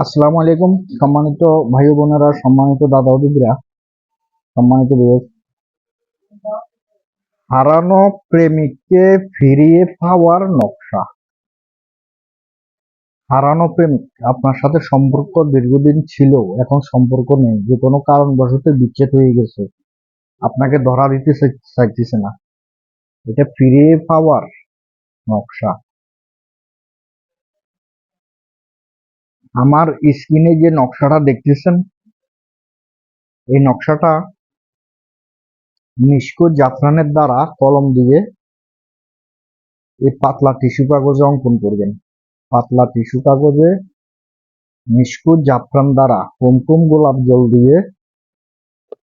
আসসালামু আলাইকুম, সম্মানিত ভাই বোনেরা সম্মানিত দাদা দিদিরা সম্মানিত বিবেক হারানো প্রেমিককে ফিরিয়ে পাওয়ার নকশা। হারানো প্রেমিক আপনার সাথে সম্পর্ক দীর্ঘদিন ছিল, এখন সম্পর্ক নেই, যে কোনো কারণবশত বিচ্ছেদ হয়ে গেছে। আপনাকে ধরা দিতে চাই- চাইতেছে না। এটা ফিরিয়ে পাওয়ার নকশা। আমার স্ক্রিনে যে নকশাটা দেখতেছেন, এই নকশাটা মিশকো জাফরানের দ্বারা কলম দিয়ে এই পাতলা টিস্যু কাগজে অঙ্কন করবেন। পাতলা টিস্যু কাগজে মিশকো জাফরান দ্বারা কুমকুম গোলাপ জল দিয়ে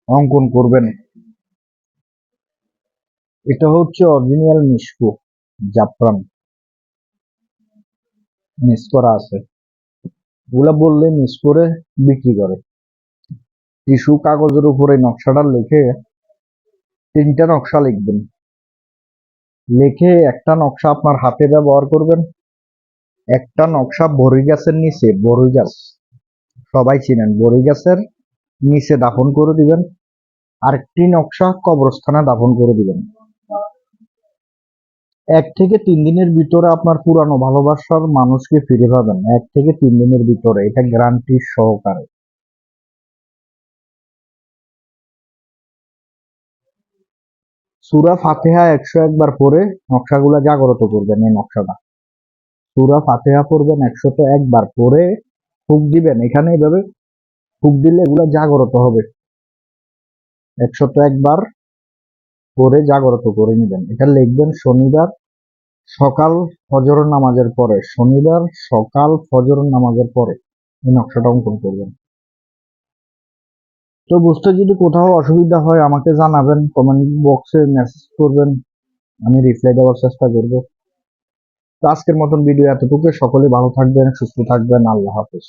অঙ্কন করবেন। এটা হচ্ছে অরিজিনাল মিশকো জাফরান। মিস করা আছে। ওগুলা বললে মিস করে বিক্রি করে। টিস্যু কাগজের উপরে নকশাটা লিখে তিনটা নকশা লিখবেন। লিখে একটা নকশা আপনার হাতে ব্যবহার করবেন। একটা নকশা বড়ি গাছের নিচে, বড়ি গাছ। সবাই চিনেন, বড়ি গাছের নিচে দাফন করে দিবেন। আরেকটি নকশা কবরস্থানে দাফন করে দিবেন। এক থেকে তিন দিনের ভিতরে আপনার পুরানো ভালোবাসার মানুষকে ফিরে পাবেন। এক থেকে তিন দিনের ভিতরে, এটা গ্যারান্টি সহকারে। সুরা ফাতেহা একশো একবার পরে নকশাগুলা জাগ্রত করবেন এই নকশাটা। সুরা ফাতেহা পড়বেন একশত একবার পরে ফুক দিবেন। এখানে এইভাবে ফুক দিলে এগুলা জাগ্রত হবে। একশত একবার পরে জাগ্রত করে নেবেন। এটা লিখবেন শনিবার সকাল ফজর নামাজের পরে। শনিবার সকাল ফজর নামাজের পরে এই নকশাটা অঙ্কন করবেন। তো বুঝতে যদি কোথাও অসুবিধা হয় আমাকে জানাবেন কমেন্ট বক্সে মেসেজ করবেন, আমি রিপ্লাই দেওয়ার চেষ্টা করব। তো আজকের মতন ভিডিও এতটুকু সকলে ভালো থাকবেন, সুস্থ থাকবেন। আল্লাহ হাফেজ।